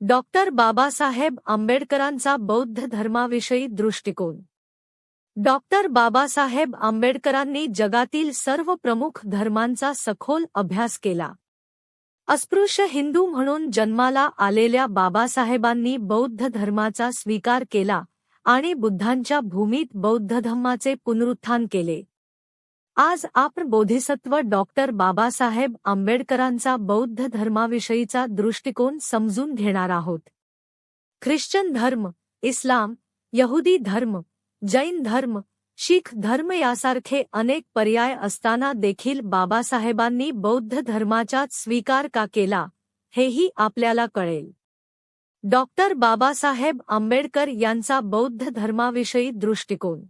Doctor Babasaheb आंबेडकरांचा बौद्ध धर्माविषयी दृष्टिकोन. डॉक्टर बाबासाहेब आंबेडकरांनी जगातील सर्व प्रमुख धर्मांचा सखोल अभ्यास केला. अस्पृश्य हिंदू म्हणून जन्माला आलेल्या बाबासाहेबांनी बौद्ध धर्माचा स्वीकार केला आणि बुद्धांच्या भूमीत बौद्ध धम्माचे पुनरुत्थान केले. आज आपण बोधिसत्व डॉक्टर बाबासाहेब आंबेडकरांचा बौद्ध धर्माविषयीचा दृष्टिकोन समजून घेणार आहोत. ख्रिश्चन धर्म इस्लाम यहुदी धर्म जैन धर्म शीख धर्म यासारखे अनेक पर्याय असताना देखील बाबासाहेबांनी बौद्ध धर्माचाच स्वीकार का केला हेही आपल्याला कळेल. डॉक्टर बाबासाहेब आंबेडकर यांचा बौद्ध धर्माविषयी दृष्टिकोन.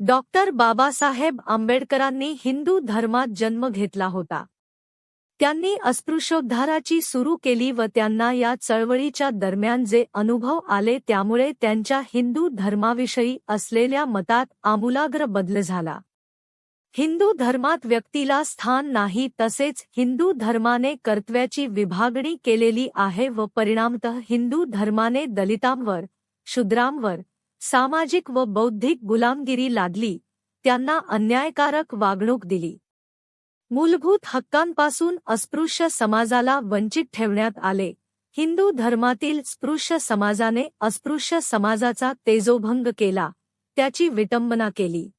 डॉक्टर बाबासाहेब आंबेडकरांनी हिंदू धर्मात जन्म घेतला होता. त्यांनी अस्पृश्योद्धाराची सुरू केली व त्यांना या चळवळीच्या दरम्यान जे अनुभव आले त्यामुळे त्यांच्या हिंदू धर्माविषयी असलेल्या मतात आमूलाग्र बदल झाला. हिंदू धर्मात व्यक्तीला स्थान नाही तसेच हिंदू धर्माने कर्तव्याची विभागणी केलेली आहे व परिणामतः हिंदू धर्माने दलितांवर शूद्रांवर सामाजिक व बौद्धिक गुलामगिरी लादली त्यांना अन्यायकारक वागणूक दिली. मूलभूत हक्कांपासून अस्पृश्य समाजाला वंचित ठेवण्यात आले. हिंदू धर्मातील स्पृश्य समाजाने अस्पृश्य समाजाचा तेजोभंग केला त्याची विटंबना केली.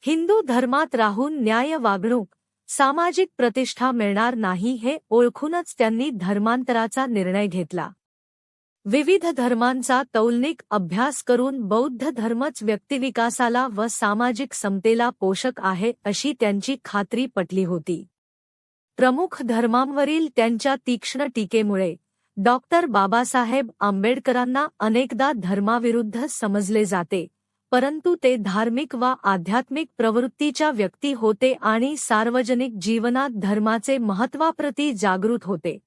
हिंदू धर्मात राहून न्याय वागणूक सामाजिक प्रतिष्ठा मिळणार नाही हे ओळखूनच त्यांनी धर्मांतराचा निर्णय घेतला. विविध धर्मांचा तौलनिक अभ्यास करून बौद्ध धर्मच व्यक्तिविकासाला व सामाजिक समतेला पोषक आहे अशी त्यांची खात्री पटली होती. प्रमुख धर्मांवरील त्यांच्या तीक्ष्ण टीकेमुळे डॉक्टर बाबासाहेब आंबेडकरांना अनेकदा धर्माविरुद्ध समजले जाते परंतु ते धार्मिक वा आध्यात्मिक प्रवृत्तीच्या व्यक्ती होते आणि सार्वजनिक जीवनात धर्माचे महत्वाप्रती जागृत होते.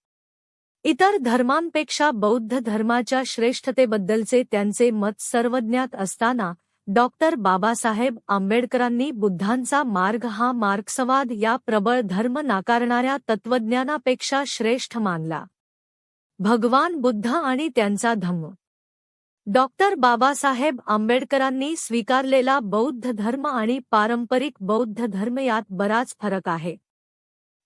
इतर धर्मांपेक्षा बौद्ध धर्माच्या श्रेष्ठतेबद्दलचे त्यांचे मत सर्वज्ञात असताना डॉक्टर बाबासाहेब आंबेडकरांनी बुद्धांचा मार्ग हा मार्क्सवाद या प्रबळ धर्म नाकारणाऱ्या तत्वज्ञानापेक्षा श्रेष्ठ मानला. भगवान बुद्ध आणि त्यांचा धम्म. डॉक्टर बाबासाहेब आंबेडकरांनी स्वीकारलेला बौद्ध धर्म आणि पारंपरिक बौद्ध धर्म यात बराच फरक आहे.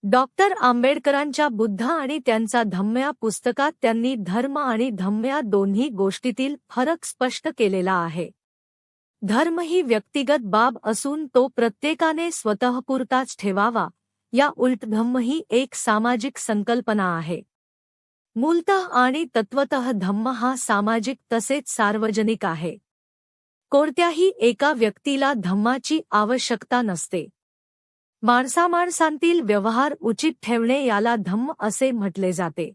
डॉक्टर आंबेडकरांच्या बुद्ध आणि त्यांचा धम्म्या पुस्तकात त्यांनी धर्म आणि धम्म्या दोन्ही गोष्टीतील फरक स्पष्ट केलेला आहे. धर्म ही व्यक्तिगत बाब असून तो प्रत्येकाने स्वतःपुरताच ठेवावा या उलट धम्म ही एक सामाजिक संकल्पना आहे. मूलतः आणि तत्वत धम्म हा सामाजिक तसेच सार्वजनिक आहे. कोणत्याही एका व्यक्तीला धम्माची आवश्यकता नसते. माणसामाणसांतील व्यवहार उचित ठेवणे याला धम्म असे म्हटले जाते.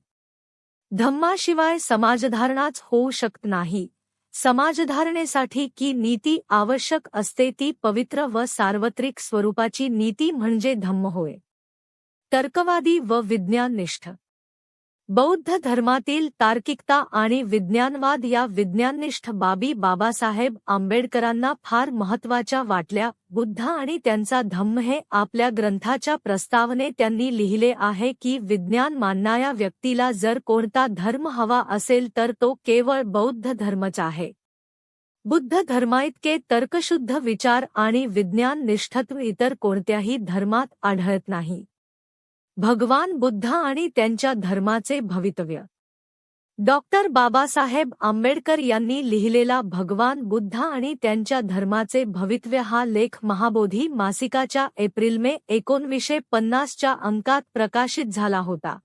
धम्माशिवाय समाजधारणाच होऊ शकत नाही. समाजधारणेसाठी की नीती आवश्यक असते ती पवित्र व सार्वत्रिक स्वरूपाची नीती म्हणजे धम्म होय. तर्कवादी व विज्ञाननिष्ठ. बौद्ध धर्मातील तार्किकता आणि विज्ञानवाद या विज्ञाननिष्ठ बाबी बाबासाहेब आंबेडकरांना फार महत्त्वाच्या वाटल्या. बुद्ध आणि त्यांचा धम्म हे आपल्या ग्रंथाच्या प्रस्तावने त्यांनी लिहिले आहे की विज्ञान मानणाऱ्या व्यक्तीला जर कोणता धर्म हवा असेल तर तो केवळ बौद्ध धर्मच आहे. बुद्ध धर्माइतके तर्कशुद्ध विचार आणि विज्ञान निष्ठत्व इतर कोणत्याही धर्मात आढळत नाही. भगवान बुद्ध आणि त्यांच्या धर्माचे भवितव्य. डॉक्टर बाबासाहेब आंबेडकर यांनी लिहिलेला भगवान बुद्ध आणि त्यांच्या धर्माचे भवितव्य हा लेख महाबोधी मासिकाच्या एप्रिल मे एकोणवीसशे पन्नासच्या अंकात प्रकाशित झाला होता.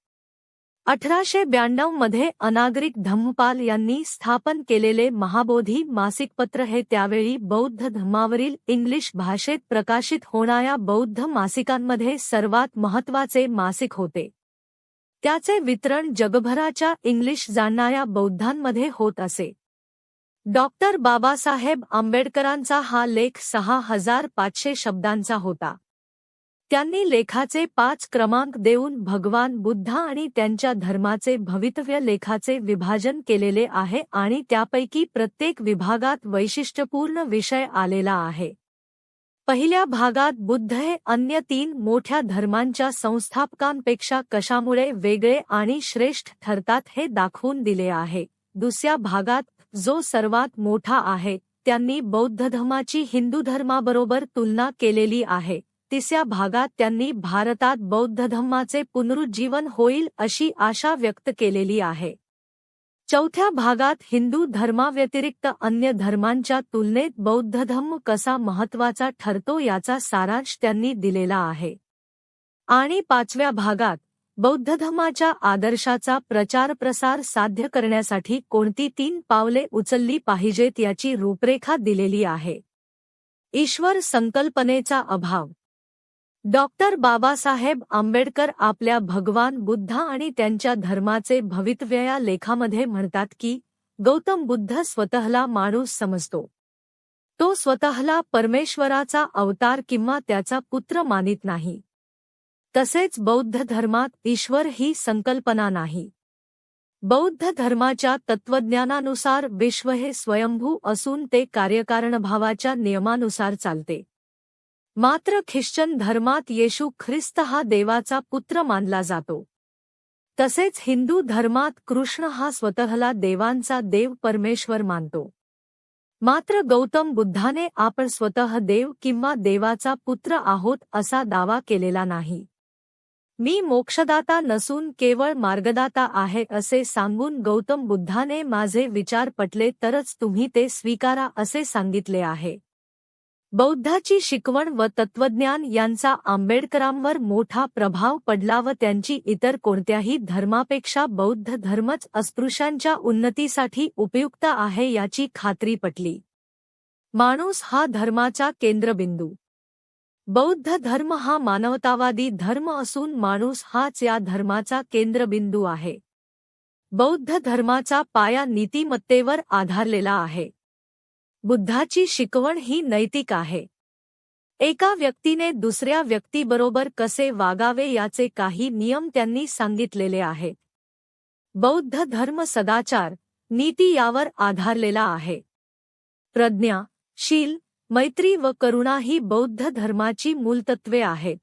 अठराशे ब्याण्णवमध्ये अनागरिक धम्मपाल यांनी स्थापन केलेले महाबोधी मासिकपत्र हे त्यावेळी बौद्ध धम्मावरील इंग्लिश भाषेत प्रकाशित होणाऱ्या बौद्ध मासिकांमध्ये सर्वात महत्त्वाचे मासिक होते. त्याचे वितरण जगभराच्या इंग्लिश जाणणाऱ्या बौद्धांमध्ये होत असे. डॉक्टर बाबासाहेब आंबेडकरांचा हा लेख सहा हजार पाचशे शब्दांचा होता. त्यांनी लेखाचे पाच क्रमांक देऊन भगवान बुद्ध आणि त्यांच्या धर्माचे भवितव्य लेखाचे विभाजन केलेले आहे आणि त्यापैकी प्रत्येक विभागात वैशिष्ट्यपूर्ण विषय आलेला आहे. पहिल्या भागात बुद्ध हे अन्य तीन मोठ्या धर्मांच्या संस्थापकांपेक्षा कशामुळे वेगळे आणि श्रेष्ठ ठरतात हे दाखवून दिले आहे. दुसऱ्या भागात जो सर्वात मोठा आहे त्यांनी बौद्ध धर्माची हिंदू धर्माबरोबर तुलना केलेली आहे. तिसऱ्या भागात त्यांनी भारतात बौद्ध धम्माचे पुनरुज्जीवन होईल अशी आशा व्यक्त केलेली आहे. चौथ्या भागात हिंदू धर्माव्यतिरिक्त अन्य धर्मांच्या तुलनेत बौद्ध धम्म कसा महत्त्वाचा ठरतो याचा सारांश त्यांनी दिलेला आहे. आणि पाचव्या भागात बौद्ध धर्माच्या आदर्शाचा प्रचार प्रसार साध्य करण्यासाठी कोणती तीन पावले उचलली पाहिजेत याची रूपरेखा दिलेली आहे. ईश्वर संकल्पनेचा अभाव डॉक्टर बाबासाहेब आंबेडकर आपल्या भगवान बुद्ध आणि त्यांच्या धर्माचे भवितव्य या लेखामध्ये म्हणतात की गौतम बुद्ध स्वतःला माणूस समजतो. तो स्वतःला परमेश्वराचा अवतार किंवा त्याचा पुत्र मानित नाही. तसेच बौद्ध धर्मात ईश्वर ही संकल्पना नाही. बौद्ध धर्माच्या तत्त्वज्ञानानुसार विश्व हे स्वयंभू असून ते कार्यकारणभावाच्या नियमानुसार चालते. मात्र ख्रिश्चन धर्मात येशू ख्रिस्त हा देवाचा पुत्र मानला जातो. तसेच हिंदू धर्मात कृष्ण हा स्वतःला देवांचा देव परमेश्वर मानतो. मात्र गौतम बुद्धाने आपण स्वतः देव किंवा देवाचा पुत्र आहोत असा दावा केलेला नाही. मी मोक्षदाता नसून केवळ मार्गदाता आहे असे सांगून गौतम बुद्धाने माझे विचार पटले तरच तुम्ही ते स्वीकारा असे सांगितले आहे. बौद्धाची शिकवण व तत्वज्ञान यांचा आंबेडकरांवर मोठा प्रभाव पडला व त्यांची इतर कोणत्याही धर्मापेक्षा बौद्ध धर्मच अस्पृश्यांच्या उन्नतीसाठी उपयुक्त आहे याची खात्री पटली. माणूस हा धर्माचा केंद्रबिंदू. बौद्ध धर्म हा मानवतावादी धर्म असून माणूस हाच या धर्माचा केंद्रबिंदू आहे. बौद्ध धर्माचा पाया नीतिमत्तेवर आधारलेला आहे. बुद्धाची शिकवण ही नैतिक आहे. एका व्यक्तीने दुसऱ्या व्यक्तीबरोबर कसे वागावे याचे काही नियम त्यांनी सांगितलेले आहेत. बौद्ध धर्म सदाचार नीती यावर आधारलेला आहे. प्रज्ञा शील मैत्री व करुणा ही बौद्ध धर्माची मूलतत्वे आहेत.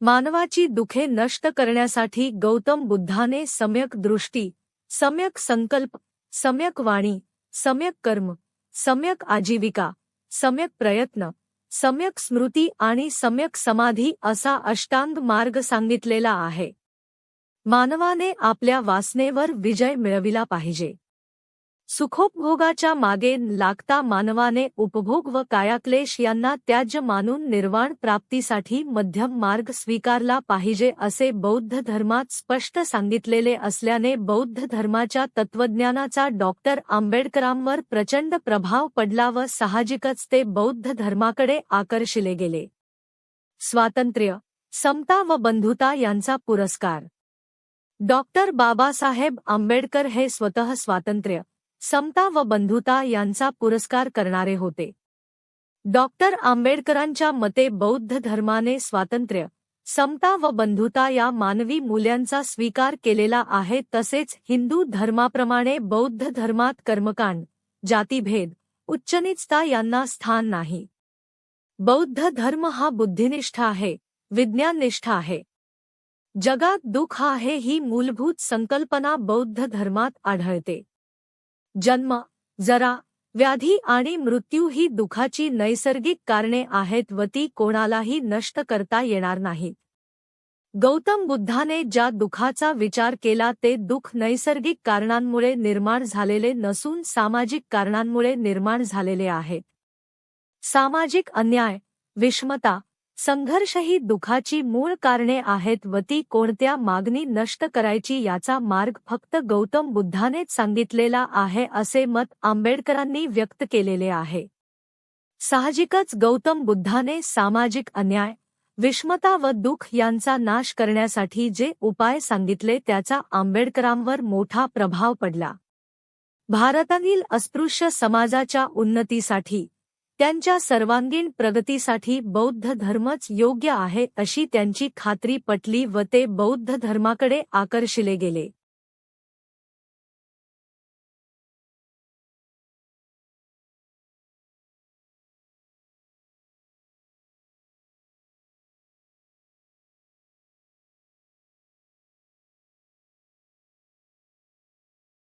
मानवाची दुखे नष्ट करण्यासाठी गौतम बुद्धाने सम्यक दृष्टी सम्यक संकल्प सम्यक वाणी सम्यक कर्म सम्यक आजीविका सम्यक प्रयत्न सम्यक स्मृती आणि सम्यक समाधी असा अष्टांग मार्ग सांगितलेला आहे. मानवाने आपल्या वासनेवर विजय मिळविला पाहिजे. सुखोपभोगाच्या मागे लागता मानवाने उपभोग व कायाक्लेश यांना त्याज्य मानून निर्वाण प्राप्तीसाठी मध्यम मार्ग स्वीकारला पाहिजे असे बौद्ध धर्मात स्पष्ट सांगितलेले असल्याने बौद्ध धर्माच्या तत्वज्ञानाचा डॉक्टर आंबेडकरांवर प्रचंड प्रभाव पडला व साहजिकच ते बौद्ध धर्माकडे आकर्षिले गेले. स्वातंत्र्य समता व बंधुता यांचा पुरस्कार. डॉक्टर बाबासाहेब आंबेडकर हे स्वतः स्वातंत्र्य समता व बंधुता पुरस्कार करणारे होते. डॉक्टर आंबेडकरांच्या मते बौद्ध धर्माने स्वातंत्र्य, समता व बंधुता या मानवी मूल्यांचा स्वीकार केलेला आहे तसेच हिंदू धर्माप्रमाणे बौद्ध धर्मात कर्मकांड, जातीभेद, उच्चनिचता यांना स्थान नाही. बौद्ध धर्म हा बुद्धिनिष्ठ आहे, विज्ञाननिष्ठ आहे. जगात दुःख आहे ही मूलभूत संकल्पना बौद्ध धर्मात आढळते. जन्म जरा व्याधी आणि मृत्यू ही दुखाची नैसर्गिक कारणे आहेत व ती कोणालाही नष्ट करता येणार नाहीत. गौतम बुद्धाने ज्या दुखाचा विचार केला ते दुःख नैसर्गिक कारणांमुळे निर्माण झालेले नसून सामाजिक कारणांमुळे निर्माण झालेले आहेत सामाजिक अन्याय विषमता संघर्ष ही दुखाची मूळ कारणे आहेत व ती कोणत्या मागणी नष्ट करायची याचा मार्ग फक्त गौतम बुद्धानेच सांगितलेला आहे असे मत आंबेडकरांनी व्यक्त केलेले आहे. साहजिकच गौतम बुद्धाने सामाजिक अन्याय विषमता व दुःख यांचा नाश करण्यासाठी जे उपाय सांगितले त्याचा आंबेडकरांवर मोठा प्रभाव पडला. भारतातील अस्पृश्य समाजाच्या उन्नतीसाठी त्यांच्या सर्वांगीण प्रगतीसाठी बौद्ध धर्मच योग्य आहे अशी त्यांची खात्री पटली व ते बौद्ध धर्माकडे आकर्षिले गेले.